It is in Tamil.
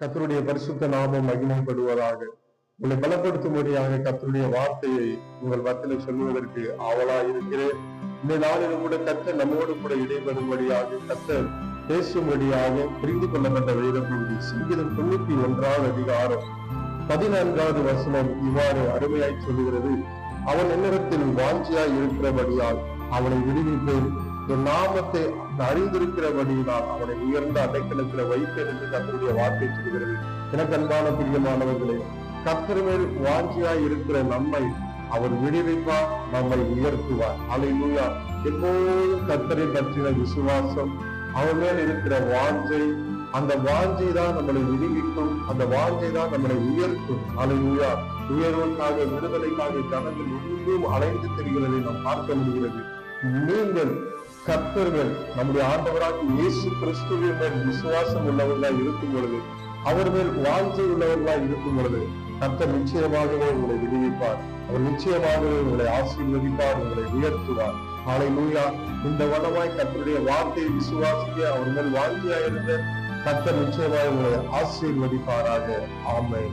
கத்தருடைய பரிசுத்த நாமம் மகிமைப்படுவதாக. உங்களை பலப்படுத்தும்படியாக கத்தருடைய வார்த்தையை உங்கள் மத்தியில் சொல்லுவதற்கு ஆவலா இருக்கிறேன். இந்த நாளிலும் கூட கத்த நம்மோடு கூட இடைபெறும்படியாக கத்த பேசும்படியாக புரிந்து கொள்ளப்பட்ட வேதப்பகுதி பகுதி சங்கீதம் தொண்ணூத்தி ஒன்றாவது அதிகாரம் பதினான்காவது வசனம் இவ்வாறு அருமையாய் சொல்கிறது அவன் என்னிடத்தில் வாஞ்சியாய் இருக்கிறபடியால் அவனை விடுவிப்பேன். என் நாமத்தை அறிந்திருக்கிறபடியினால் அவனை உயர்ந்த அடைக்கலத்தில் வைப்பேன் என்று கத்தருடைய வார்த்தை சொல்கிறது. எனக்கு அன்பான பிரியமானவர்களே கத்தர் மேல் வாஞ்சியாய் இருக்கிற நம்மை அவர் விடுவிப்பார் நம்மை உயர்த்துவார். அலையிலுயா எப்போதும் கத்தரை பற்றின விசுவாசம் அவன் மேல் இருக்கிற வாஞ்சை அந்த வாஞ்சை தான் நம்மளை விடுவிக்கும் அந்த வாஞ்சை தான் நம்மளை உயர்த்தும். அலையிலுயா உயர்வுக்காக விடுதலைக்காக ஜனங்கள் எங்கும் அலைந்து தெரிகிறதை நாம் பார்க்க முடிகிறது. நீங்கள் கர்த்தர்கள் நம்முடைய ஆண்டவராக இயேசு கிறிஸ்துவின் மேல் விசுவாசம் உள்ளவர்களா இருக்கும் பொழுது அவர் மேல் வாழ்க்கை உள்ளவர்களா இருக்கும் பொழுது கர்த்தர் நிச்சயமாகவே உங்களை விடுவிப்பார். அவர் நிச்சயமாகவே உங்களை ஆசீர்வதிப்பார் உங்களை உயர்த்துவார். காலை நூலா இந்த வனமாய் கர்த்தருடைய வார்த்தையை விசுவாசிக்க அவர் மேல் வாழ்க்கையா இருந்த கர்த்தர் நிச்சயமாய் உங்களை ஆசீர்வதிப்பாராக. ஆமை